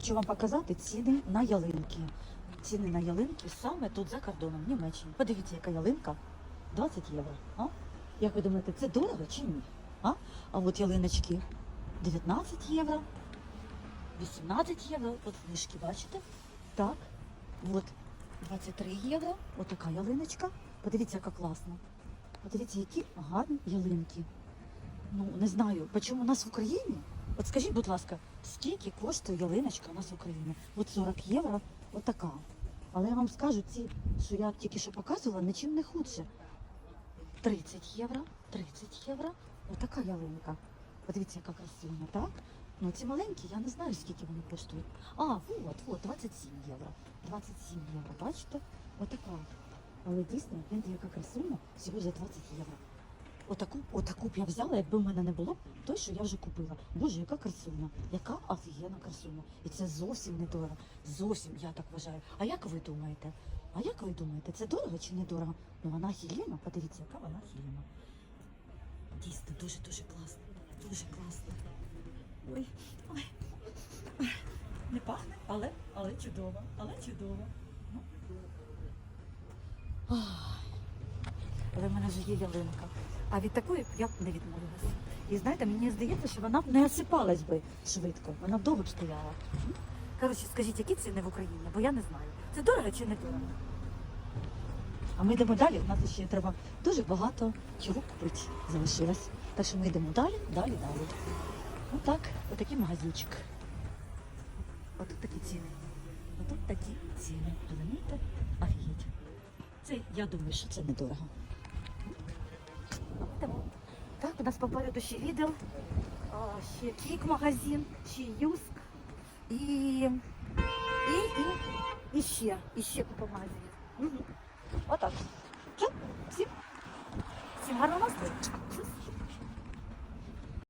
Хочу вам показати ціни на ялинки. Ціни на ялинки саме тут за кордоном, в Німеччині. Подивіться, яка ялинка. 20 євро. А? Як ви думаєте, це дорого чи ні? А, а от ялиночки 19 євро, 18 євро. От книжки, бачите? Так. От 23 євро. От ялиночка. Подивіться, яка класна. Подивіться, які гарні ялинки. Ну, не знаю, чому у нас в Україні? От скажіть, будь ласка, скільки коштує ялиночка у нас в Україні? От 40 євро, от така. Але я вам скажу, ці, що я тільки що показувала, нічим не худше. 30 євро, 30 євро, отака ялинка. Подивіться, яка красива, так? Ну ці маленькі, я не знаю, скільки вони коштують. А, от, от, 27 євро. 27 євро, бачите? Отака. Але дійсно, яка красуня, всього за 20 євро. Отаку, отаку б я взяла, якби в мене не було той, що я вже купила. Боже, яка красуня, яка офігенна красуня. І це зовсім не дорого. Зовсім, я так вважаю. А як ви думаєте? А як ви думаєте, це дорого чи не дорого? Ну вона хіліна, подивіться, яка вона хіліна. Дійсно, дуже-дуже класно. Дуже класно. Ой, ой. Не пахне, але, але чудово, але чудово. Ну. Але в мене вже є ялинка. А від такої я б не відмовилася. І знаєте, мені здається, що вона б не осипалась би швидко. Вона б довго б стояла. Коротше, скажіть, які ціни в Україні? Бо я не знаю. Це дорого чи не дорого? А ми йдемо далі. У нас ще треба дуже багато чого купити залишилось. Так що ми йдемо далі, далі, далі. Отак, отакий магазинчик. Отут такі ціни. Отут такі ціни. Розумієте? Офігеть. Це, я думаю, що це недорого. Тому. Так, у нас попереду ще а, ще Кік магазин, ще Юск і, і, і, і ще, і ще купа магазинів. Угу. Отак. Всім, всім гарного настрою.